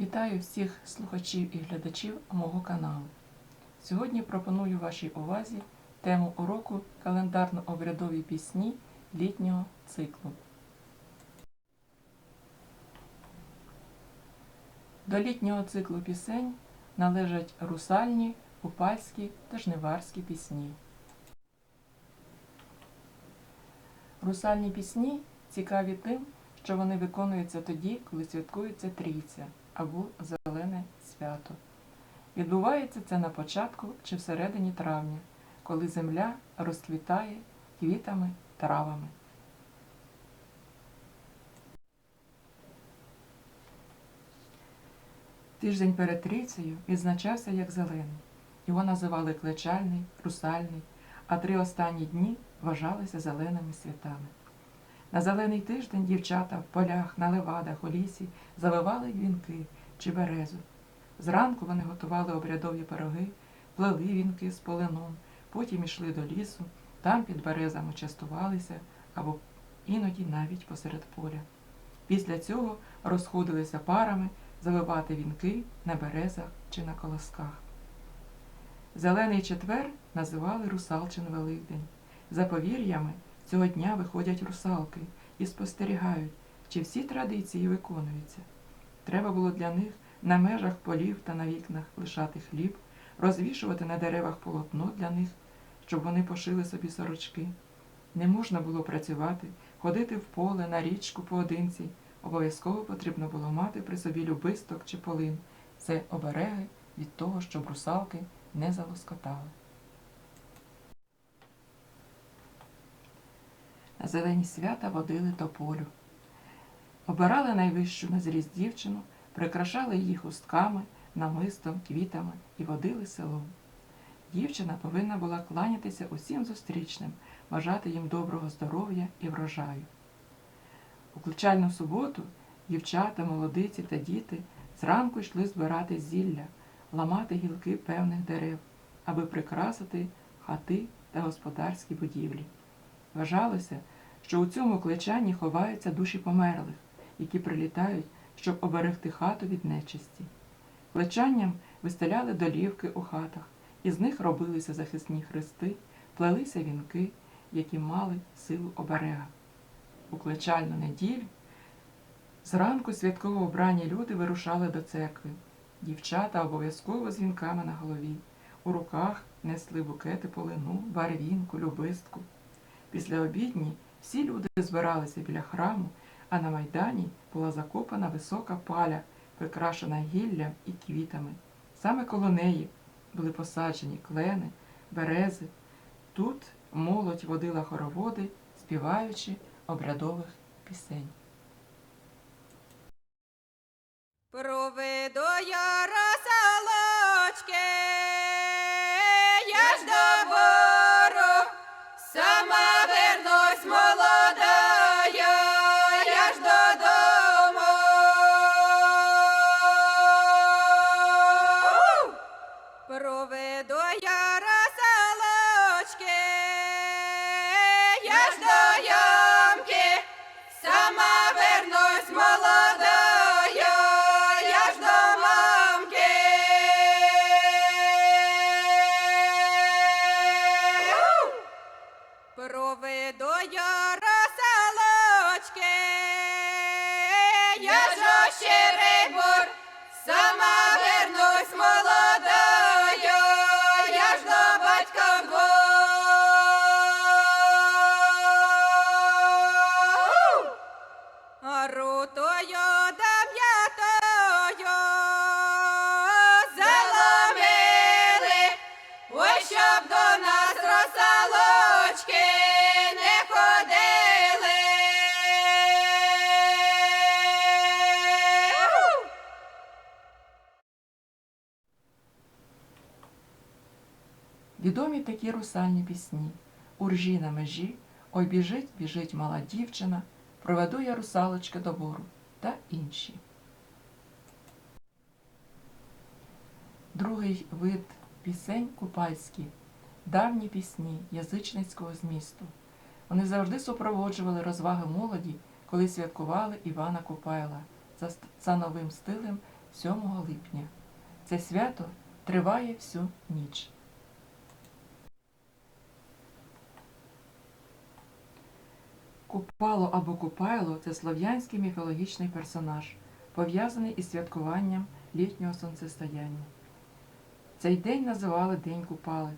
Вітаю всіх слухачів і глядачів мого каналу. Сьогодні пропоную вашій увазі тему уроку календарно-обрядові пісні літнього циклу. До літнього циклу пісень належать русальні, купальські та жниварські пісні. Русальні пісні цікаві тим, що вони виконуються тоді, коли святкується трійця або зелене свято. Відбувається це на початку чи всередині травня, коли земля розквітає квітами, травами. Тиждень перед трійцею відзначався як зелений. Його називали клечальний, русальний, а три останні дні вважалися зеленими святами. На зелений тиждень дівчата в полях, на левадах, у лісі завивали вінки чи березу. Зранку вони готували обрядові пироги, плели вінки з полином, потім йшли до лісу, там під березами частувалися або іноді навіть посеред поля. Після цього розходилися парами завивати вінки на березах чи на колосках. Зелений четвер називали Русалчин Великдень. За повір'ями цього дня виходять русалки і спостерігають, чи всі традиції виконуються. Треба було для них на межах полів та на вікнах лишати хліб, розвішувати на деревах полотно для них, щоб вони пошили собі сорочки. Не можна було працювати, ходити в поле, на річку поодинці. Обов'язково потрібно було мати при собі любисток чи полин. Це обереги від того, щоб русалки не залоскотали. На зелені свята водили до полю. Обирали найвищу на зріст дівчину, прикрашали її хустками, намистом, квітами і водили селом. Дівчина повинна була кланятися усім зустрічним, бажати їм доброго здоров'я і врожаю. У ключальну суботу дівчата, молодиці та діти зранку йшли збирати зілля, ламати гілки певних дерев, аби прикрасити хати та господарські будівлі. Вважалося, що у цьому кличанні ховаються душі померлих, які прилітають, щоб оберегти хату від нечисті. Кличанням вистеляли долівки у хатах, із них робилися захисні хрести, плелися вінки, які мали силу оберега. У кличальну неділю зранку святково обрані люди вирушали до церкви. Дівчата обов'язково з вінками на голові. У руках несли букети полину, барвінку, любистку. Після обідні всі люди збиралися біля храму, а на майдані була закопана висока паля, прикрашена гіллям і квітами. Саме коло неї були посаджені клени, берези. Тут молодь водила хороводи, співаючи обрядових пісень. Проведу я розсолочки, я ж до сама Проведу я розсолочки, я ж ощирий бур, сама вернусь молодою, я ж до батька в Відомі такі русальні пісні. Уржі на межі, ой біжить, біжить мала дівчина, проведу я русалочки до бору та інші. Другий вид пісень купальські, давні пісні язичницького змісту. Вони завжди супроводжували розваги молоді, коли святкували Івана Купайла за, за новим стилем 7 липня. Це свято триває всю ніч. Купало або Купайло це слов'янський міфологічний персонаж, пов'язаний із святкуванням літнього сонцестояння. Цей день називали День Купали.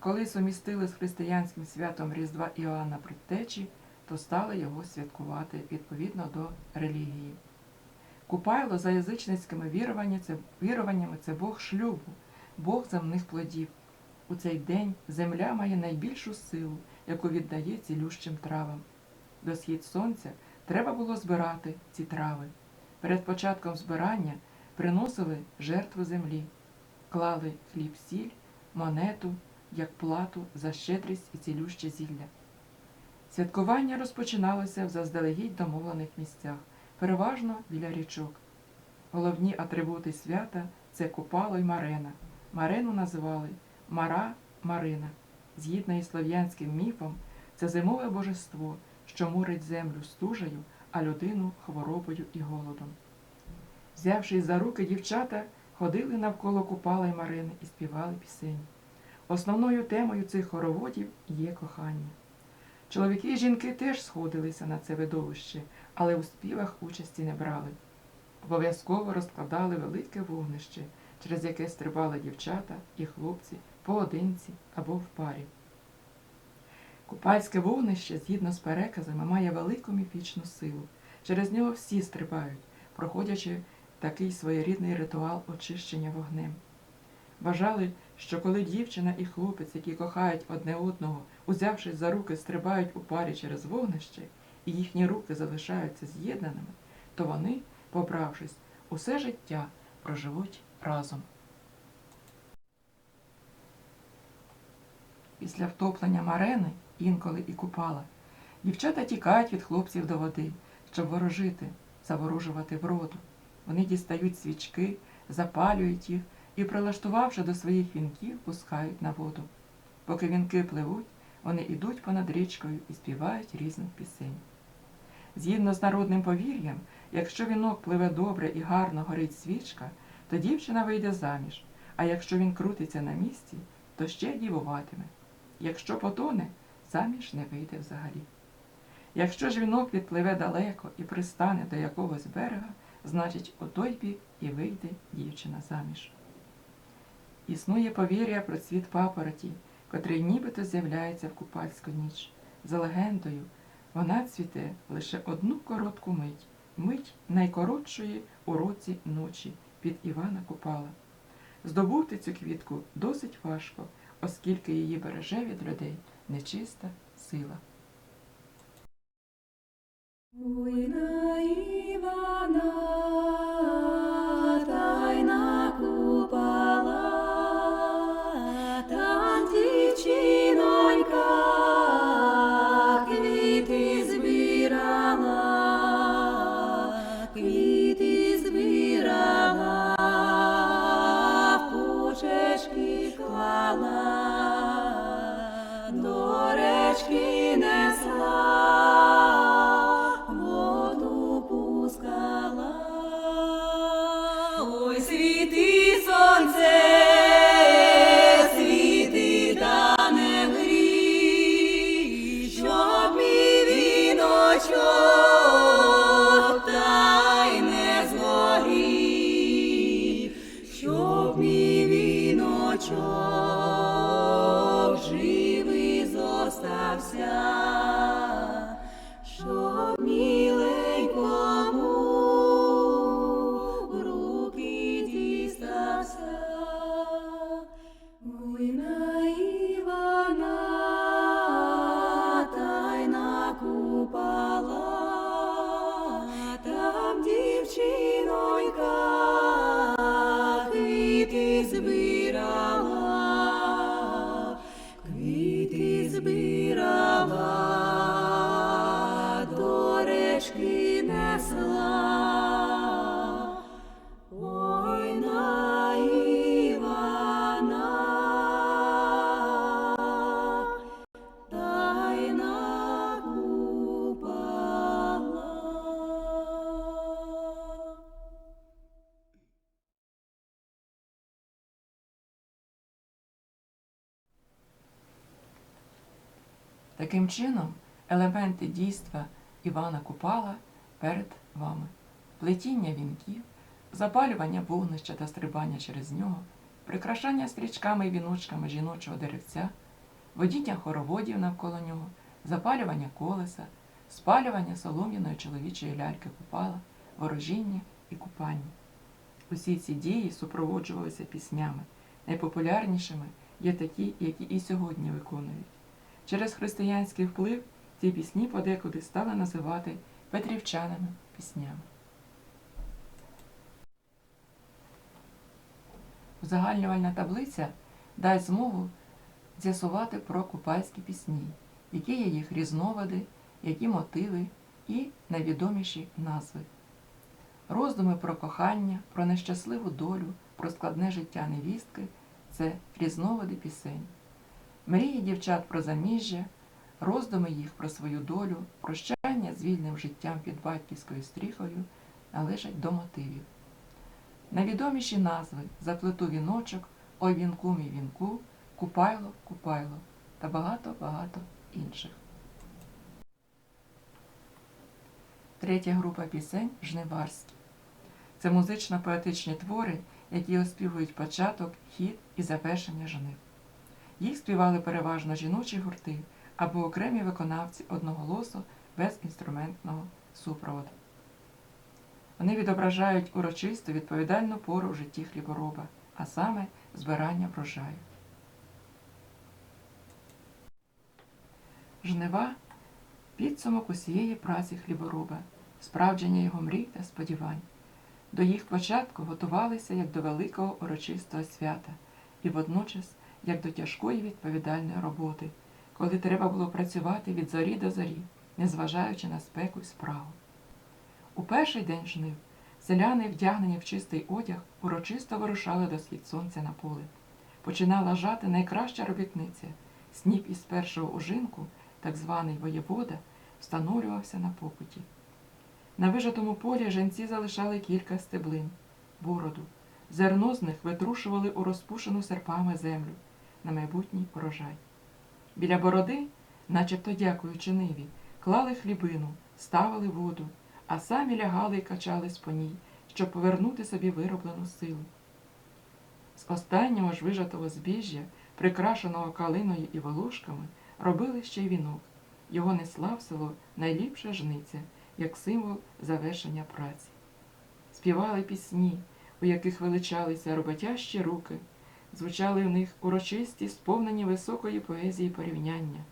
Коли сумістили з християнським святом Різдва Іоанна Предтечі, то стали його святкувати відповідно до релігії. Купайло за язичницькими віруваннями це, Бог шлюбу, Бог земних плодів. У цей день земля має найбільшу силу, яку віддає цілющим травам. До схід сонця треба було збирати ці трави. Перед початком збирання приносили жертву землі, клали хліб сіль, монету як плату за щедрість і цілюще зілля. Святкування розпочиналося в заздалегідь домовлених місцях, переважно біля річок. Головні атрибути свята це купало й марена. Марену називали Мара Марина. Згідно із слов'янським міфом, це зимове божество, що мурить землю стужею, а людину хворобою і голодом. Взявшись за руки, дівчата ходили навколо купала й Марини і співали пісень. Основною темою цих хороводів є кохання. Чоловіки і жінки теж сходилися на це видовище, але у співах участі не брали. Обов'язково розкладали велике вогнище, через яке стрибали дівчата і хлопці поодинці або в парі. Купальське вогнище, згідно з переказами, має велику міфічну силу. Через нього всі стрибають, проходячи такий своєрідний ритуал очищення вогнем. Вважали, що коли дівчина і хлопець, які кохають одне одного, узявшись за руки, стрибають у парі через вогнище, і їхні руки залишаються з'єднаними, то вони, побравшись, усе життя проживуть разом. Після втоплення марени, інколи і купала, дівчата тікають від хлопців до води, щоб ворожити, заворожувати вроду. Вони дістають свічки, запалюють їх і, прилаштувавши до своїх вінків, пускають на воду. Поки вінки пливуть, вони йдуть понад річкою і співають різних пісень. Згідно з народним повір'ям, якщо вінок пливе добре і гарно горить свічка, то дівчина вийде заміж, а якщо він крутиться на місці, то ще дівуватиме. Якщо потоне, заміж не вийде взагалі. Якщо ж вінок відпливе далеко і пристане до якогось берега, значить, у той бік і вийде дівчина заміж. Існує повір'я про цвіт папороті, котрий нібито з'являється в купальську ніч. За легендою, вона цвіте лише одну коротку мить, мить найкоротшої у році ночі під Івана Купала. Здобути цю квітку досить важко, оскільки її береже від людей нечиста сила. Таким чином, елементи дійства Івана Купала перед вами: плетіння вінків, запалювання вогнища та стрибання через нього, прикрашання стрічками і віночками жіночого деревця, водіння хороводів навколо нього, запалювання колеса, спалювання солом'яної чоловічої ляльки купала, ворожіння і купання. Усі ці дії супроводжувалися піснями. Найпопулярнішими є такі, які і сьогодні виконують. Через християнський вплив ці пісні подекуди стали називати петрівчаними піснями. Узагальнювальна таблиця дасть змогу з'ясувати про купальські пісні, які є їх різновиди, які мотиви і найвідоміші назви. Роздуми про кохання, про нещасливу долю, про складне життя невістки це різновиди пісень. Мрії дівчат про заміжжя, роздуми їх про свою долю, прощання з вільним життям під батьківською стріхою належать до мотивів. Найвідоміші назви заплету віночок, ой вінку мій вінку, купайло, купайло та багато-багато інших. Третя група пісень жниварські. Це музично-поетичні твори, які оспівують початок, хід і завершення жнив. Їх співали переважно жіночі гурти або окремі виконавці одноголосу без інструментного супроводу. Вони відображають урочисту відповідальну пору в житті хлібороба, а саме збирання врожаю. Жнива підсумок усієї праці хлібороба, справдження його мрій та сподівань. До їх початку готувалися як до великого урочистого свята і водночас як до тяжкої відповідальної роботи, коли треба було працювати від зорі до зорі, незважаючи на спеку й справу. У перший день жнив селяни, вдягнені в чистий одяг, урочисто вирушали до схід сонця на поле. Починала жати найкраща робітниця. Сніп із першого ужинку, так званий воєвода, встановлювався на покуті. На вижатому полі женці залишали кілька стеблин, бороду. Зерно з них витрушували у розпушену серпами землю на майбутній урожай. Біля бороди, начебто дякуючи ниві, клали хлібину, ставили воду, а самі лягали і качались по ній, щоб повернути собі вироблену силу. З останнього ж вижатого збіжжя, прикрашеного калиною і волошками, робили ще й вінок. Його несла в село найліпша жниця, як символ завершення праці. Співали пісні, у яких величалися роботящі руки, звучали в них урочисті, сповнені високої поезії порівняння,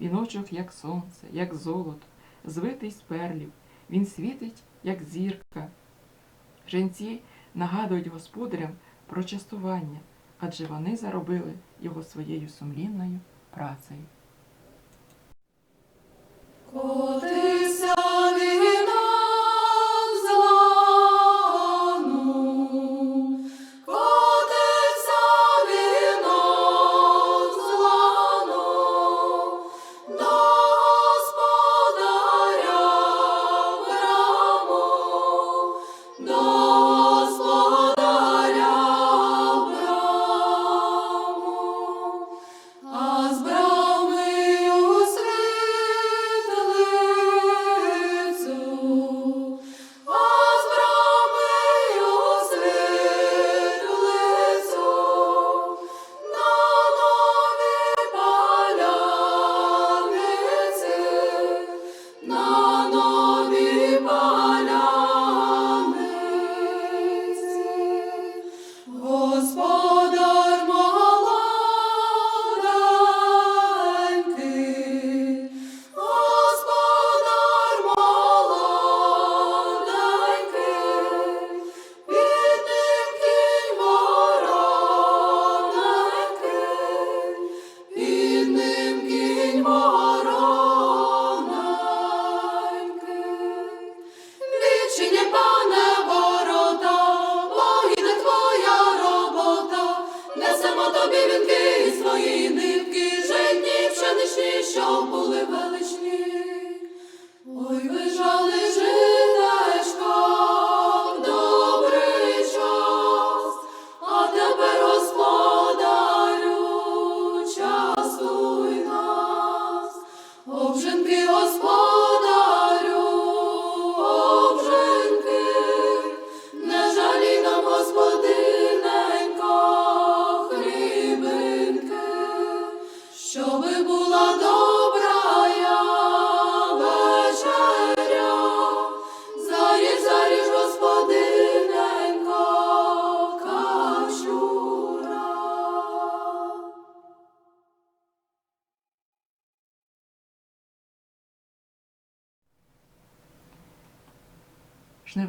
віночок, як сонце, як золото, звитий з перлів, він світить, як зірка. Женці нагадують господарям про частування, адже вони заробили його своєю сумлінною працею. Котився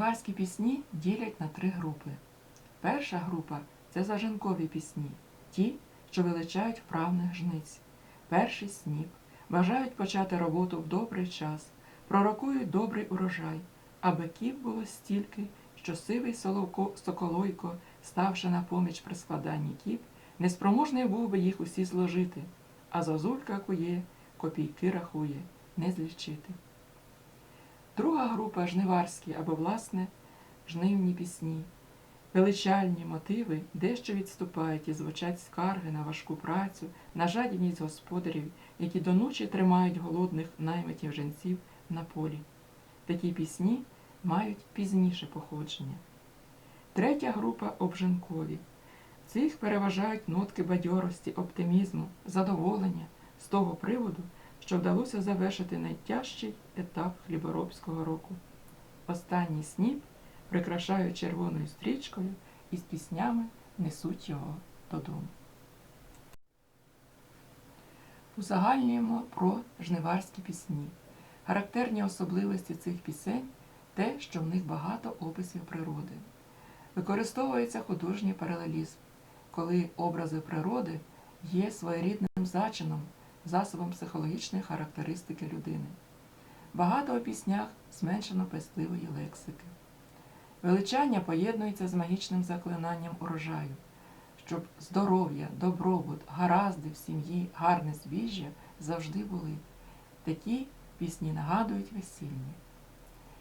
Жниварські пісні ділять на три групи. Перша група це зажинкові пісні, ті, що величають вправних жниць. Перший сніп, бажають почати роботу в добрий час, пророкують добрий урожай, аби ків було стільки, що сивий соловко, соколойко, ставши на поміч при складанні кіп, неспроможний був би їх усі зложити, а зозулька кує, копійки рахує, не злічити. Друга група жниварські або, власне, жнивні пісні. Величальні мотиви дещо відступають і звучать скарги на важку працю, на жадібність господарів, які до ночі тримають голодних наймитів женців на полі. Такі пісні мають пізніше походження. Третя група обжинкові. Цих переважають нотки бадьорості, оптимізму, задоволення з того приводу, що вдалося завершити найтяжчий етап хліборобського року. Останній сніп прикрашають червоною стрічкою і з піснями несуть його додому. Узагальнюємо про жниварські пісні. Характерні особливості цих пісень те, що в них багато описів природи. Використовується художній паралелізм, коли образи природи є своєрідним зачином, засобом психологічної характеристики людини. Багато у піснях зменшено пестливої лексики. Величання поєднується з магічним заклинанням урожаю, щоб здоров'я, добробут, гаразди в сім'ї, гарне збіжжя завжди були. Такі пісні нагадують весільні.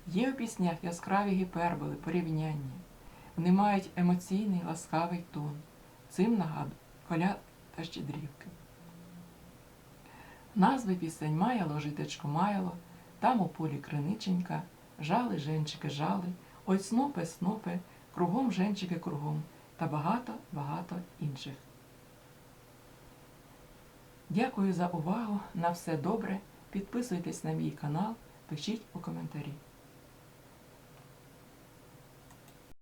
Є у піснях яскраві гіперболи, порівняння. Вони мають емоційний ласкавий тон. Цим нагадують коля та щедрівки. Назви пісень маяло житечко маяло, там у полі криниченька, жали женчики жали, ой снопе снопе, кругом женчики кругом та багато-багато інших. Дякую за увагу. На все добре. Підписуйтесь на мій канал, пишіть у коментарі.